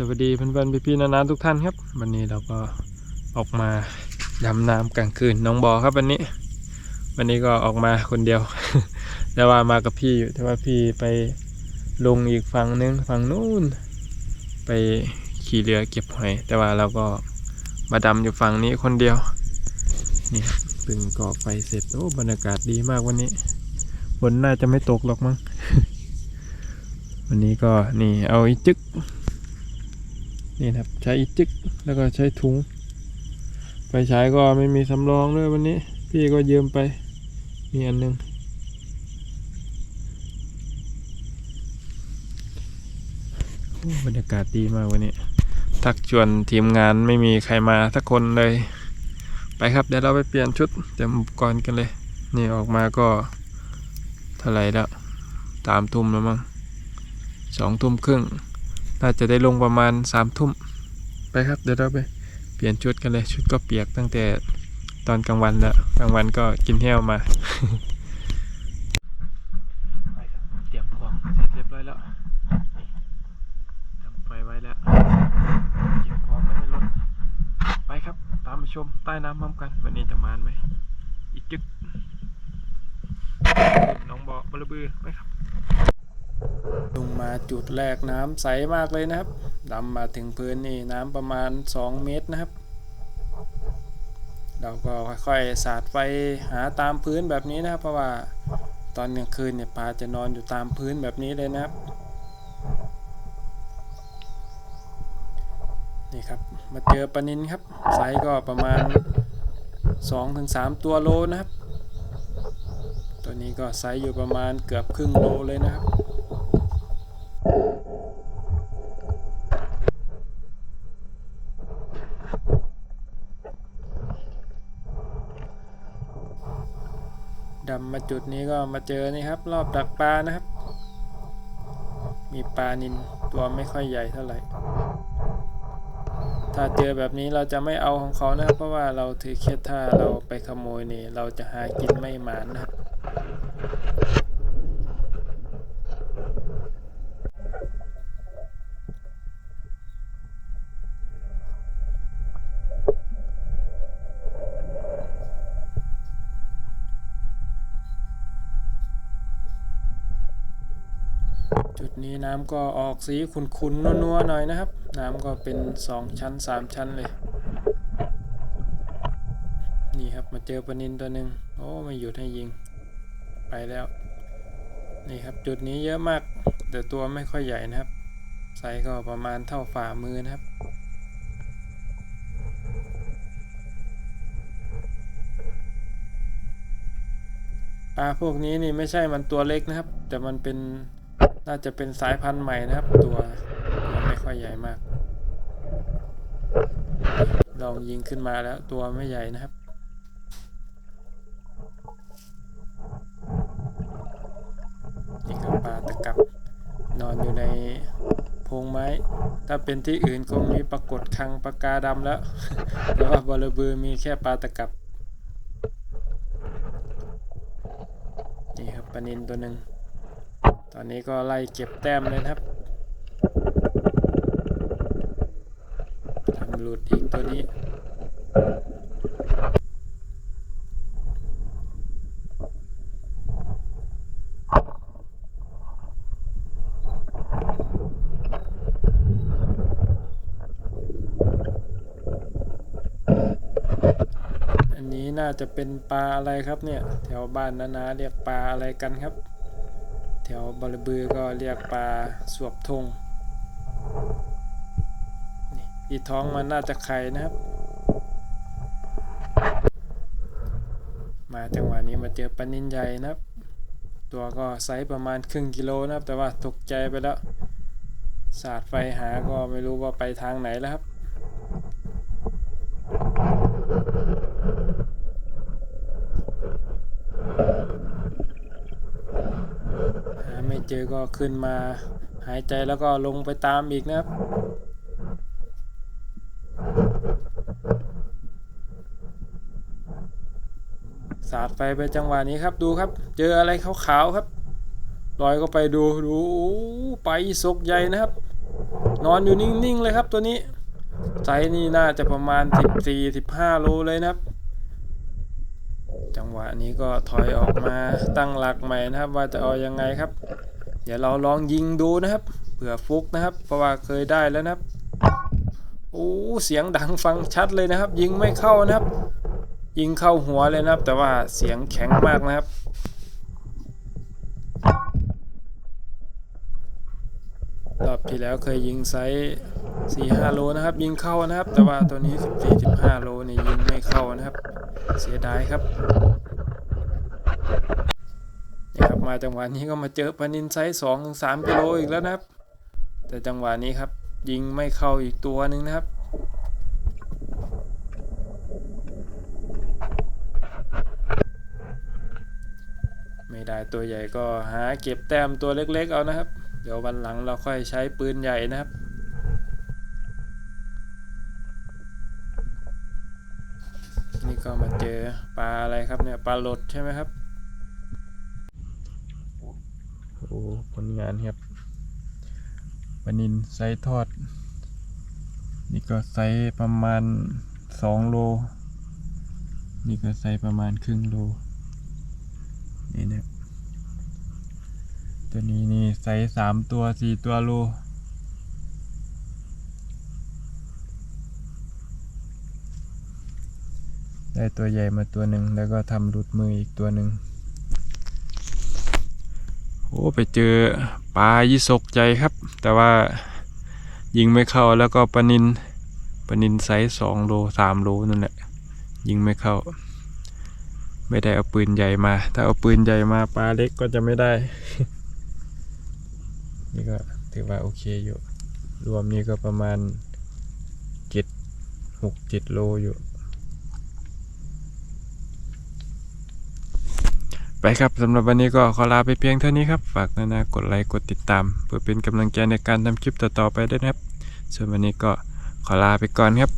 สวัสดีเพื่อนๆพี่ๆนานาทุกท่านครับ วันนี้เราก็ออกมาดำน้ำกลางคืนน้องบอครับวันนี้ วันนี้ก็ออกมาคนเดียว แต่ว่ามากับพี่อยู่แต่ว่าพี่ไปลงอีกฝั่งนึงฝั่งนู้นไปขี่เรือเก็บหอย แต่ว่าเราก็มาดำอยู่ฝั่งนี้คนเดียวนี่ครับเพิ่งก่อไฟเสร็จโอ้บรรยากาศดีมากวันนี้ฝนน่าจะไม่ตกหรอกมั้งวันนี้ก็นี่เอาอีจึก นี่นะครับใช้อีจึกแล้วก็ใช้ถุงไฟฉายก็ไม่มีสำรองด้วยวันนี้ พี่ก็ยืมไป มีอันหนึงบรรยากาศดีมากวันนี้ ทักชวนทีมงานไม่มีใครมาสักคนเลย ไปครับเดี๋ยวเราไปเปลี่ยนชุดเตรียมอุปกรณ์กันเลย นี่ออกมาก็เท่าไหร่แล้วสามทุ่มแล้วมั้งสองทุ่มครึ่ง น่าจะได้ลงประมาณสามทุ่มไปครับเดี๋ยวเราไปเปลี่ยนชุดกันเลยชุดก็เปียกตั้งแต่ตอนกลางวันแล้วกลางวันก็กินแห้วมาไปครับเตรียมของเสร็จเรียบร้อยแล้วทำไฟไว้แล้วเก็บของไว้ในรถไปครับ ตามไปชมใต้น้ำพร้อมกัน วันนี้จะมานไหมอีกจึกน้องบอกบลบือไปครับ ลงมาจุดแรกน้ำใสมากเลยนะครับดำมาถึงพื้นนี่น้ำประมาณ 2 เมตรนะครับ เราก็ค่อยๆสาดไฟหาตามพื้นแบบนี้นะครับ เพราะว่าตอนกลางคืนเนี่ยปลาจะนอนอยู่ตามพื้นแบบนี้เลยนะครับ นี่ครับมาเจอปลานินครับ ไซส์ก็ประมาณ 2-3 ตัวโลนะครับ ตัวนี้ก็ไซส์อยู่ประมาณเกือบครึ่งโลเลยนะครับ ดำมาจุดนี้ก็มาเจอนี่ครับ รอบดักปลานะครับ มีปลานินตัวไม่ค่อยใหญ่เท่าไหร่ ถ้าเจอแบบนี้เราจะไม่เอาของเขานะครับ เพราะว่าเราถือเคสถ้าเราไปขโมยนี่ เราจะหากินไม่หมานนะครับ นี้น้ำก็ออกสีขุ่นๆนัวๆหน่อยนะครับ น้ำก็เป็น 2 ชั้น 3 ชั้นเลย นี่ครับมาเจอปลานินตัวหนึ่งโอ้ไม่หยุดให้ยิง ไปแล้ว นี่ครับจุดนี้เยอะมาก แต่ตัวไม่ค่อยใหญ่นะครับ ไซส์ก็ประมาณเท่าฝ่ามือนะครับปลาพวกนี้นี่ไม่ใช่มันตัวเล็กนะครับ แต่มันเป็น น่าจะเป็นสายพันธุ์ใหม่นะครับ ตัวตัวไม่ค่อยใหญ่มาก ลองยิงขึ้นมาแล้วตัวไม่ใหญ่นะครับ นี่คือปลาตะกับ นอนอยู่ในโพงไม้ ถ้าเป็นที่อื่นคงมีปรากฏคังปลากาดำแล้ว แต่ว่าบอระบือมีแค่ปลาตะกับนี่ครับปลานินตัวหนึ่ง อนนี้ก็ไล่เก็บแต้มเลยครับทำหลุดอีกตัวนี้อันนี้น่าจะเป็นปลาอะไรครับเนี่ย แถวบ้านนานาเรียกปลาอะไรกันครับ แถวบารบือก็เรียกปลาสวบทงอีท้องมันน่าจะไข่นะครับ มาจังหวะนี้มาเจอปลานินใหญ่นะครับ ตัวก็ไซส์ประมาณครึ่งกิโลนะครับ แต่ว่าตกใจไปแล้ว สาดไฟหาก็ไม่รู้ว่าไปทางไหนแล้วครับ หาไม่ เจอก็ขึ้นมาหายใจแล้วก็ลงไปตามอีกนะครับ สาดไฟไปจังหวะนี้ครับดูครับ เจออะไรขาวๆครับลอยก็ไปดูดูไปศกใหญ่นะครับ นอนอยู่นิ่งๆเลยครับตัวนี้ไซส์นี่น่าจะประมาณ 14-15 โลเลยนะครับ จังหวะนี้ก็ถอยออกมาตั้งหลักใหม่นะครับว่าจะเอายังไงครับ ดี๋ยวเราลองยิงดูนะครับ เผื่อฟุกนะครับ เพราะว่าเคยได้แล้วนะครับ โอ้เสียงดังฟังชัดเลยนะครับ ยิงไม่เข้านะครับ ยิงเข้าหัวเลยนะครับ แต่ว่าเสียงแข็งมากนะครับ รอบที่แล้วเคยยิงไซส์4-5โลนะครับ ยิงเข้านะครับ แต่ว่าตัวนี้14-15โลนี่ยิงไม่เข้านะครับ เสียดายครับ มาจังหวะนี้ก็มาเจอปลานินไซส์2-3กิโลอีกแล้วนะครับ แต่จังหวะนี้ครับ ยิงไม่เข้าอีกตัวหนึ่งนะครับไม่ได้ตัวใหญ่ก็หาเก็บแต้มตัวเล็กๆเอานะครับ เดี๋ยววันหลังเราค่อยใช้ปืนใหญ่นะครับนี่ก็มาเจอปลาอะไรครับเนี่ยปลาหลดใช่ไหมครับ โอ้ผลงานครับปนินไซทอด นี่ก็ไซประมาณสองโล นี่ก็ไซประมาณครึ่งโล นี่นะตัวนี้นี่ไซสามตัวสี่ตัวโลได้ตัวใหญ่มาตัวหนึ่งแล้วก็ทำหลุดมืออีกตัวหนึ่ง อ้ไปเจอปลายี่สกใจครับ แต่ว่ายิงไม่เข้าแล้วก็ปลานินปลานินไซส์สองโลสามโลนั่นแหละ ยิงไม่เข้า ไม่ได้เอาปืนใหญ่มา ถ้าเอาปืนใหญ่มาปลาเล็กก็จะไม่ได้ นี่ก็ถือว่าโอเคอยู่ รวมนี้ก็ประมาณเจ็ดหกเจ็ดโลอยู่ ไปครับสำหรับวันนี้ก็ขอลาไปเพียงเท่านี้ครับ ฝากนะนะกดไลค์กดติดตาม เพื่อเป็นกำลังใจในการทำคลิปต่อๆไปด้วยนะครับ ส่วนวันนี้ก็ขอลาไปก่อนครับ